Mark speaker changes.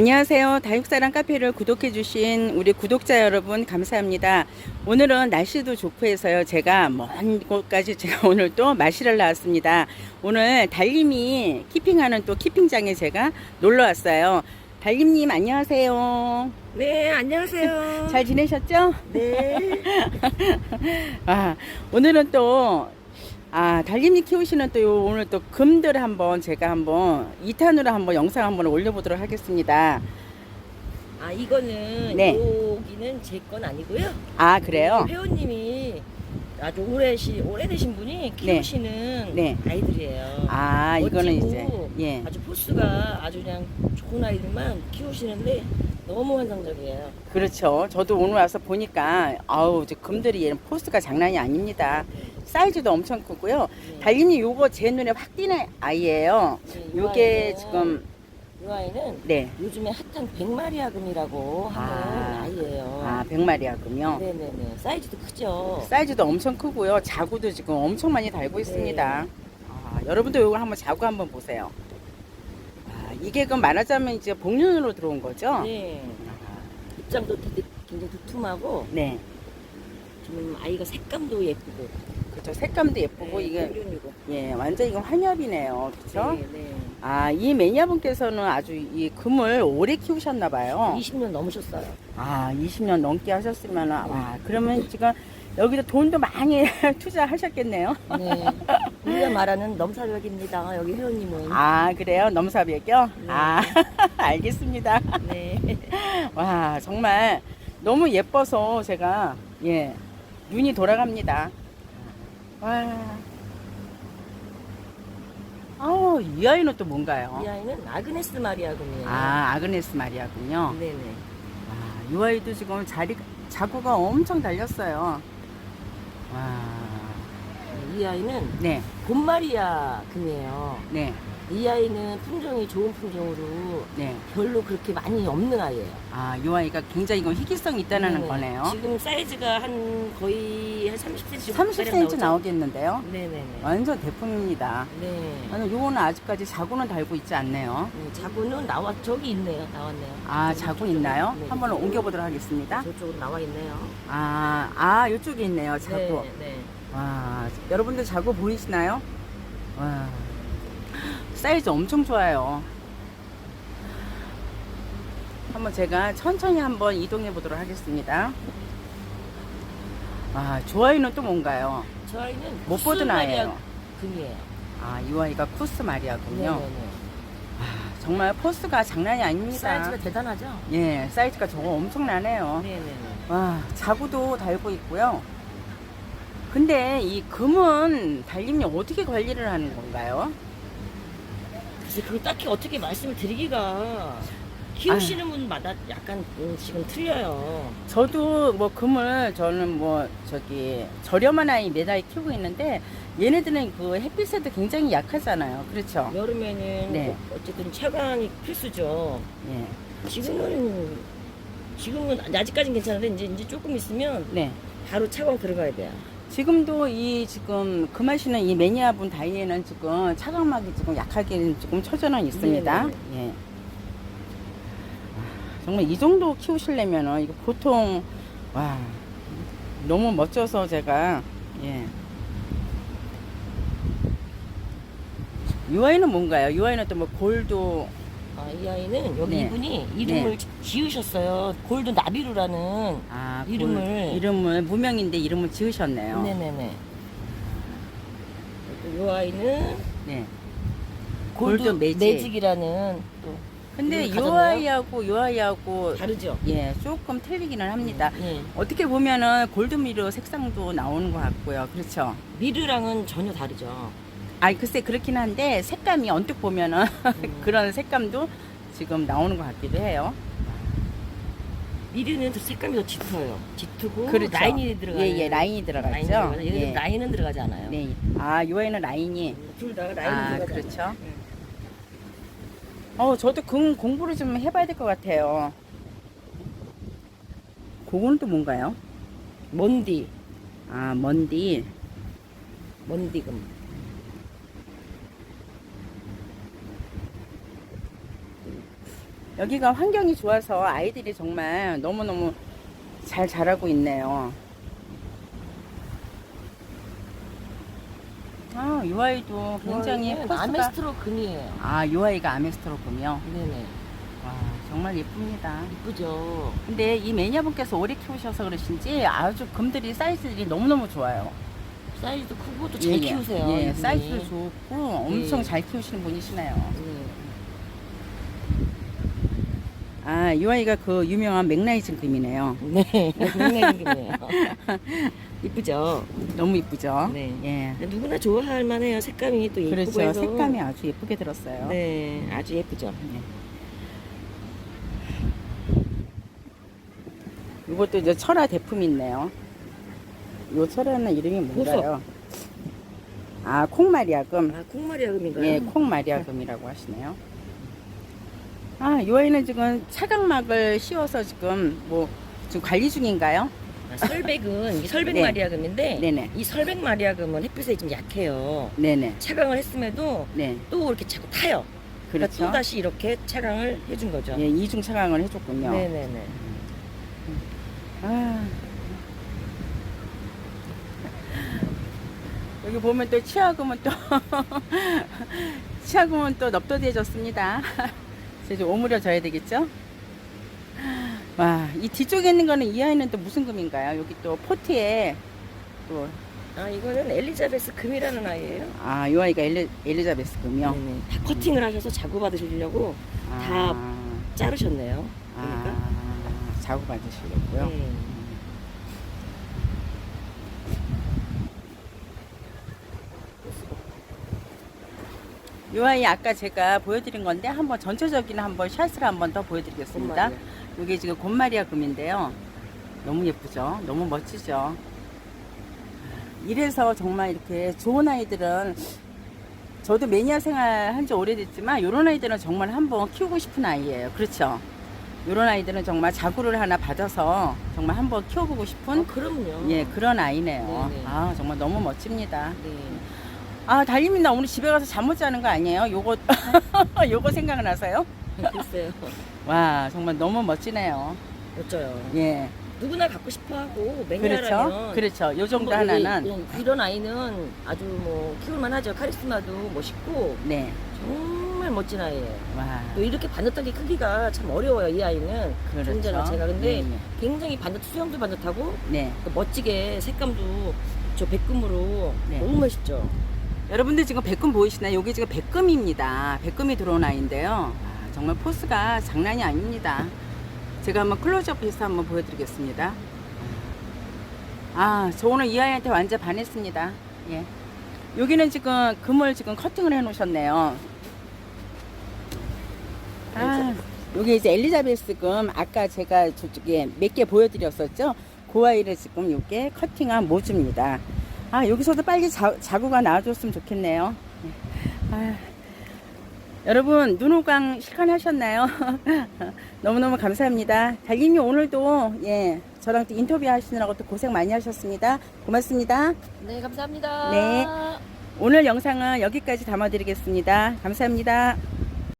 Speaker 1: 안녕하세요. 다육사랑 카페를 구독해 주신 우리 구독자 여러분 감사합니다. 오늘은 날씨도 좋고 해서요. 제가 먼 곳까지 제가 오늘 또 마시를 나왔습니다. 오늘 달님이 키핑하는 또 키핑장에 제가 놀러 왔어요. 달님님 안녕하세요.
Speaker 2: 네, 안녕하세요.
Speaker 1: 잘 지내셨죠?
Speaker 2: 네.
Speaker 1: 아, 오늘은 또, 아, 달님이 키우시는 또 요- 오늘 또 금들 한번 제가 한번 2탄으로 한번 영상 한번 올려보도록 하겠습니다.
Speaker 2: 아, 이거는
Speaker 1: 네.
Speaker 2: 여기는 제 건 아니고요.
Speaker 1: 아, 그래요?
Speaker 2: 회원님이 아주 오래시 오래되신 분이 키우시는
Speaker 1: 네.
Speaker 2: 아이들이에요.
Speaker 1: 아, 이거는
Speaker 2: 멋지고
Speaker 1: 이제, 예.
Speaker 2: 아주 포스가 아주 그냥 좋은 아이들만 키우시는데 너무 환상적이에요.
Speaker 1: 그렇죠. 저도 오늘 와서 보니까, 아우, 이제 금들이 얘는 포스가 장난이 아닙니다. 사이즈도 엄청 크고요.
Speaker 2: 네.
Speaker 1: 달님이 요거 제 눈에 확 띄는 아이예요.
Speaker 2: 네, 이
Speaker 1: 요게
Speaker 2: 아이는-
Speaker 1: 지금,
Speaker 2: 이 아이는
Speaker 1: 네.
Speaker 2: 요즘에 핫한 백마리아금이라고 하는
Speaker 1: 아.
Speaker 2: 아. 이예요
Speaker 1: 아, 백마리아금요.
Speaker 2: 네네네. 사이즈도 크죠.
Speaker 1: 사이즈도 엄청 크고요. 자구도 지금 엄청 많이 달고
Speaker 2: 네.
Speaker 1: 있습니다. 아, 여러분도 이거 한번 자구 한번 보세요. 아, 이게 그럼 말하자면 이제 복륜으로 들어온 거죠?
Speaker 2: 네.
Speaker 1: 아,
Speaker 2: 입장도 되게 굉장히 두툼하고
Speaker 1: 네.
Speaker 2: 좀 아이가 색감도 예쁘고.
Speaker 1: 그렇죠. 색감도 예쁘고
Speaker 2: 네,
Speaker 1: 이게. 예, 완전 이건 환엽이네요. 그렇죠?
Speaker 2: 네, 네.
Speaker 1: 아, 이 매니아분께서는 아주 이 금을 오래 키우셨나 봐요.
Speaker 2: 20년 넘으셨어요.
Speaker 1: 아, 20년 넘게 하셨으면 와, 그러면 지금 여기서 돈도 많이 투자하셨겠네요.
Speaker 2: 네. 우리가 말하는 넘사벽입니다. 여기 회원님은.
Speaker 1: 아, 그래요? 넘사벽이요?
Speaker 2: 네.
Speaker 1: 아, 알겠습니다.
Speaker 2: 네.
Speaker 1: 와, 정말 너무 예뻐서 제가, 예, 눈이 돌아갑니다. 와. 아우, 이 아이는 또 뭔가요?
Speaker 2: 이 아이는 아그네스 마리아금이에요.
Speaker 1: 아, 아그네스 마리아군요.
Speaker 2: 네네.
Speaker 1: 와, 이 아이도 지금 자리, 자구가 엄청 달렸어요. 와,
Speaker 2: 이 아이는
Speaker 1: 네,
Speaker 2: 곰마리아 금이에요.
Speaker 1: 네,
Speaker 2: 이 아이는 품종이 좋은 품종으로
Speaker 1: 네.
Speaker 2: 별로 그렇게 많이 없는 아이예요.
Speaker 1: 아, 이 아이가 굉장히 이건 희귀성이 있다는
Speaker 2: 네네.
Speaker 1: 거네요.
Speaker 2: 지금 사이즈가 한 거의 한 30cm
Speaker 1: 30cm 나오겠는데요?
Speaker 2: 네네네.
Speaker 1: 완전 대품입니다.
Speaker 2: 네.
Speaker 1: 아니, 요거는 아직까지 자구는 달고 있지 않네요.
Speaker 2: 네, 자구는 나와 저기 있네요. 나왔네요.
Speaker 1: 아,
Speaker 2: 저기
Speaker 1: 자구
Speaker 2: 저쪽에.
Speaker 1: 있나요?
Speaker 2: 네,
Speaker 1: 한번
Speaker 2: 저쪽으로.
Speaker 1: 옮겨보도록 하겠습니다.
Speaker 2: 저쪽으로 나와 있네요.
Speaker 1: 아, 아, 요쪽에 있네요, 자구.
Speaker 2: 네, 네.
Speaker 1: 와, 여러분들 자구 보이시나요? 와, 사이즈 엄청 좋아요. 한번 제가 천천히 한번 이동해 보도록 하겠습니다. 아, 좋아요는 또 뭔가요?
Speaker 2: 저 아이는
Speaker 1: 못 보던 아이예요.
Speaker 2: 금이에요.
Speaker 1: 아, 이 아이가 쿠스 마리아군요.
Speaker 2: 네네네.
Speaker 1: 아, 정말 포스가 장난이 아닙니다.
Speaker 2: 사이즈가 대단하죠?
Speaker 1: 예, 사이즈가 저거 엄청나네요.
Speaker 2: 네네네.
Speaker 1: 와, 자구도 달고 있고요. 근데 이 금은 달림이 어떻게 관리를 하는 건가요?
Speaker 2: 그걸 딱히 어떻게 말씀을 드리기가 키우시는 분마다 약간 음, 지금 틀려요.
Speaker 1: 저도 뭐 금을 저는 뭐 저기 저렴한 아이 매달 키우고 있는데 얘네들은 그 햇빛에도 굉장히 약하잖아요. 그렇죠?
Speaker 2: 여름에는
Speaker 1: 네.
Speaker 2: 뭐 어쨌든 차광이 필수죠.
Speaker 1: 예.
Speaker 2: 지금은 지금은 아직까진 괜찮은데 이제 이제 조금 있으면
Speaker 1: 네.
Speaker 2: 바로 차광 들어가야 돼요.
Speaker 1: 지금도 이 지금 금하시는 이 매니아분 다이에는 지금 차광막이 지금 약하게 조금 처져는 있습니다.
Speaker 2: 네 네.
Speaker 1: 예. 아, 정말 이 정도 키우시려면은 이거 보통 와 너무 멋져서 제가 예. 이 아이는 뭔가요? 이 아이는 또 뭐 골도
Speaker 2: 아, 이 아이는 여기
Speaker 1: 네.
Speaker 2: 이분이 이름을 지으셨어요. 골드 나비루라는.
Speaker 1: 아,
Speaker 2: 이름을-
Speaker 1: 골, 이름을 무명인데 이름을 지으셨네요.
Speaker 2: 네네네. 이 아이는
Speaker 1: 네.
Speaker 2: 골드,
Speaker 1: 골드 매직.
Speaker 2: 매직 이라는 또
Speaker 1: 근데
Speaker 2: 이름
Speaker 1: 요
Speaker 2: 가졌나요?
Speaker 1: 아이하고 요 아이하고
Speaker 2: 다르죠.
Speaker 1: 예 조금 틀리기는 합니다.
Speaker 2: 예.
Speaker 1: 어떻게 보면은 골드미르 색상도 나오는 것 같고요. 그렇죠.
Speaker 2: 미르랑은 전혀 다르죠.
Speaker 1: 아니 글쎄 그렇긴 한데 색감이 언뜻 보면은
Speaker 2: 음.
Speaker 1: 그런 색감도 지금 나오는 것 같기도 해요.
Speaker 2: 미르는 더 색감이 더 짙어요. 짙고
Speaker 1: 그렇죠.
Speaker 2: 라인이 들어가요.
Speaker 1: 예, 예, 라인이 들어가죠.
Speaker 2: 들어가요.
Speaker 1: 예.
Speaker 2: 라인은 들어가지 않아요.
Speaker 1: 네. 아, 요 아이는 라인이.
Speaker 2: 둘 다 라인은
Speaker 1: 아, 그렇죠.
Speaker 2: 예.
Speaker 1: 어, 저도 금 공부를 좀 해봐야 될 것 같아요. 그거는 또 뭔가요?
Speaker 2: 먼디,
Speaker 1: 아, 먼디.
Speaker 2: 먼디금.
Speaker 1: 여기가 환경이 좋아서 아이들이 정말 너무너무 잘 자라고 있네요. 아, 이 아이도 굉장히 포스가
Speaker 2: 아메스트로 금이에요.
Speaker 1: 아, 이 아이가 아메스트로군요.
Speaker 2: 네네.
Speaker 1: 와, 정말 예쁩니다.
Speaker 2: 이쁘죠.
Speaker 1: 근데 이 매니아분께서 오래 키우셔서 그러신지 아주 금들이 사이즈들이 너무너무 좋아요.
Speaker 2: 사이즈도 크고 또 잘
Speaker 1: 예, 예.
Speaker 2: 키우세요.
Speaker 1: 예,
Speaker 2: 이분이.
Speaker 1: 사이즈도 좋고 엄청
Speaker 2: 예.
Speaker 1: 잘 키우시는 분이시네요.
Speaker 2: 네.
Speaker 1: 아, 이 아이가 그 유명한 맥라이징 금이네요.
Speaker 2: 네. 국내금이에요. 이쁘죠.
Speaker 1: 너무 이쁘죠?
Speaker 2: 네.
Speaker 1: 예.
Speaker 2: 누구나 좋아할 만해요. 색감이 또 예쁘고
Speaker 1: 그렇죠.
Speaker 2: 해서.
Speaker 1: 색감이 아주 예쁘게 들었어요.
Speaker 2: 네, 아주 예쁘죠.
Speaker 1: 이것도 이제 철화 대품이 있네요. 이 철화는 이름이 뭔가요? 아, 콩마리아금.
Speaker 2: 아, 콩마리아금인가요?
Speaker 1: 예, 콩마리아금이라고 하시네요. 아, 이 아이는 지금 차각막을 씌워서 지금 뭐 지금 관리 중인가요?
Speaker 2: 아, 설백은 이게 설백
Speaker 1: 네.
Speaker 2: 마리아금인데
Speaker 1: 네네.
Speaker 2: 이 설백 마리아금은 햇빛에 좀 약해요.
Speaker 1: 네네.
Speaker 2: 차강을 했음에도
Speaker 1: 네.
Speaker 2: 또 이렇게 자꾸 타요. 그러니까
Speaker 1: 그렇죠.
Speaker 2: 또 다시 이렇게 차강을 해준 거죠.
Speaker 1: 예, 이중 차강을 해줬군요.
Speaker 2: 네네네.
Speaker 1: 아. 여기 보면 또 치아금은 또 치아금은 또 넙도대졌습니다. 이제 좀 오므려져야 되겠죠? 와, 이 뒤쪽에 있는 거는 이 아이는 또 무슨 금인가요? 여기 또 포트에 또
Speaker 2: 아 이거는 엘리자베스 금이라는 아이예요.
Speaker 1: 아, 이 아이가 엘리, 엘리자베스 금이요.
Speaker 2: 네네. 다 커팅을 하셔서 자구 받으시려고 다
Speaker 1: 아,
Speaker 2: 자르셨네요. 그러니까.
Speaker 1: 아, 자고 받으시려고요.
Speaker 2: 네.
Speaker 1: 이 아이 아까 제가 보여드린 건데 한번 전체적인 한번 샷을 한번 더 보여드리겠습니다. 이게 지금 곰마리아 금인데요. 너무 예쁘죠? 너무 멋지죠? 이래서 정말 이렇게 좋은 아이들은 저도 매니아 생활 한 지 오래됐지만 이런 아이들은 정말 한번 키우고 싶은 아이예요. 그렇죠? 이런 아이들은 정말 자구를 하나 받아서 정말 한번 키워보고 싶은
Speaker 2: 아, 그럼요.
Speaker 1: 예 그런 아이네요.
Speaker 2: 네네.
Speaker 1: 아 정말 너무 멋집니다.
Speaker 2: 네.
Speaker 1: 아 달님이 나 오늘 집에 가서 잠 못 자는 거 아니에요? 요거 요거 생각나서요?
Speaker 2: 글쎄요.
Speaker 1: 와 정말 너무 멋지네요.
Speaker 2: 멋져요.
Speaker 1: 예
Speaker 2: 누구나 갖고 싶어 하고
Speaker 1: 그렇죠
Speaker 2: 매니아라면
Speaker 1: 그렇죠 요 정도 하나는
Speaker 2: 이- 이런 아이는 아주 뭐 키울만 하죠. 카리스마도 멋있고
Speaker 1: 네
Speaker 2: 정말 멋진 아이예요.
Speaker 1: 와
Speaker 2: 또 이렇게 반듯하게 크기가 참 어려워요. 이 아이는
Speaker 1: 그렇죠
Speaker 2: 존재 자체가 근데
Speaker 1: 예, 예.
Speaker 2: 굉장히 반듯 수영도 반듯하고 네또 멋지게 색감도 저 백금으로
Speaker 1: 네.
Speaker 2: 너무 멋있죠.
Speaker 1: 여러분들 지금 백금 보이시나요? 여기 지금 백금입니다. 백금이 들어온 아이인데요. 아, 정말 포스가 장난이 아닙니다. 제가 한번 클로즈업 해서 한번 보여드리겠습니다. 아, 저 오늘 이 아이한테 완전 반했습니다. 예. 여기는 지금 금을 지금 커팅을 해 놓으셨네요. 아, 여기 이제 엘리자베스 금 아까 제가 저쪽에 몇 개 보여드렸었죠? 그 아이를 지금 이게 커팅한 모주입니다. 아, 여기서도 빨리 자, 자구가 나와줬으면 좋겠네요. 예. 아, 여러분, 눈호강 실컷하셨나요? 너무너무 감사합니다. 달님이 오늘도, 예, 저랑 또 인터뷰 하시느라고 또 고생 많이 하셨습니다. 고맙습니다.
Speaker 2: 네, 감사합니다.
Speaker 1: 네. 오늘 영상은 여기까지 담아드리겠습니다. 감사합니다.